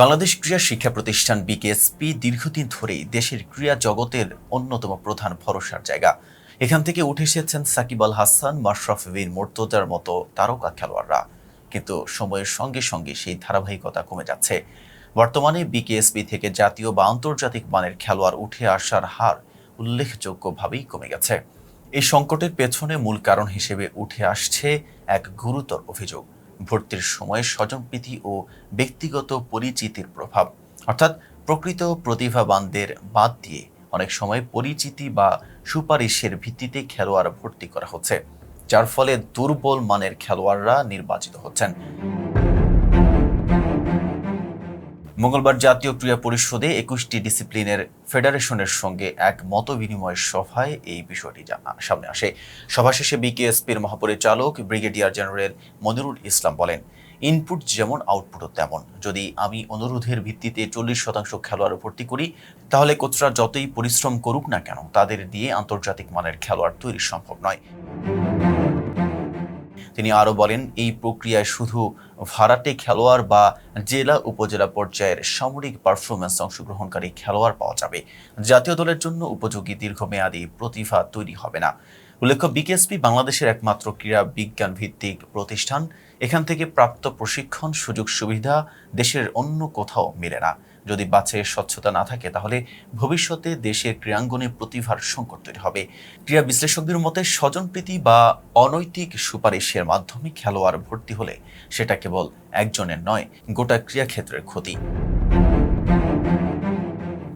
বাংলাদেশ ক্রীড়া শিক্ষা প্রতিষ্ঠান বিকেএসপি দীর্ঘদিন ধরেই দেশের ক্রীড়া জগতের অন্যতম প্রধান ভরসার জায়গা। এখান থেকে উঠে এসেছেন সাকিব আল হাসান, মাশরাফ বিন মোর্তজার মতো তারকা খেলোয়াড়রা। কিন্তু সময়ের সঙ্গে সঙ্গে সেই ধারাবাহিকতা কমে যাচ্ছে। বর্তমানে বিকেএসপি থেকে জাতীয় বা আন্তর্জাতিক মানের খেলোয়াড় উঠে আসার হার উল্লেখযোগ্যভাবেই কমে গেছে। এই সংকটের পেছনে মূল কারণ হিসেবে উঠে আসছে এক গুরুতর অভিযোগ। ভর্তির সময় স্বজনপ্রীতি ও ব্যক্তিগত পরিচিতির প্রভাব, অর্থাৎ প্রকৃত প্রতিভাবানদের বাদ দিয়ে অনেক সময় পরিচিতি বা সুপারিশের ভিত্তিতে খেলোয়াড় ভর্তি করা হচ্ছে, যার ফলে দুর্বল মানের খেলোয়াড়রা নির্বাচিত হচ্ছেন। মঙ্গলবার জাতীয় ক্রীড়া পরিষদে একুশটি ডিসিপ্লিনের ফেডারেশনের সঙ্গে এক মত বিনিময় সভায় এই বিষয়টি সামনে আসে। সভা শেষে বিকেএসপির মহাপরিচালক ব্রিগেডিয়ার জেনারেল মনিরুল ইসলাম বলেন, ইনপুট যেমন, আউটপুটও তেমন। যদি আমি অনুরোধের ভিত্তিতে চল্লিশ শতাংশ খেলোয়াড় ভর্তি করি, তাহলে কোচরা যতই পরিশ্রম করুক না কেন, তাদের দিয়ে আন্তর্জাতিক মানের খেলোয়াড় তৈরি সম্ভব নয়। তিনি আরও বলেন, এই প্রক্রিয়ায় শুধু ভাড়াটে খেলোয়াড় বা জেলা উপজেলা পর্যায়ের সামরিক পারফরমেন্স অংশগ্রহণকারী খেলোয়াড় পাওয়া যাবে। জাতীয় দলের জন্য উপযোগী দীর্ঘমেয়াদী প্রতিভা তৈরি হবে না। উল্লেখ্য, বিকেএসপি বাংলাদেশের একমাত্র ক্রীড়া বিজ্ঞান ভিত্তিক প্রতিষ্ঠান। এখান থেকে প্রাপ্ত প্রশিক্ষণ, সুযোগ সুবিধা দেশের অন্য কোথাও মেলে না। যদি বাছাইয়ের স্বচ্ছতা না থাকে, তাহলে ভবিষ্যতে দেশের ক্রীড়াঙ্গনে প্রতিভার সংকট তৈরি হবে। ক্রীড়া বিশ্লেষকদের মতে, স্বজনপ্রীতি বা অনৈতিক সুপারিশের মাধ্যমে খেলোয়াড় ভর্তি হলে সেটা কেবল একজনের নয়, গোটা ক্রীড়াক্ষেত্রের ক্ষতি।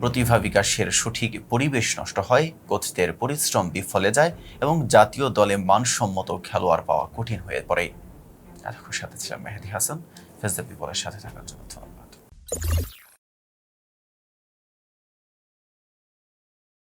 প্রতিভা বিকাশের সঠিক পরিবেশ নষ্ট হয় কোচদের পরিশ্রম বিফলে যায় এবং জাতীয় দলে মানসম্মত খেলোয়াড় পাওয়া কঠিন হয়ে পড়ে। এতক্ষণ সাথে ছিলাম মেহেদি হাসান। ফেসদেব বিপদের সাথে থাকার জন্য ধন্যবাদ।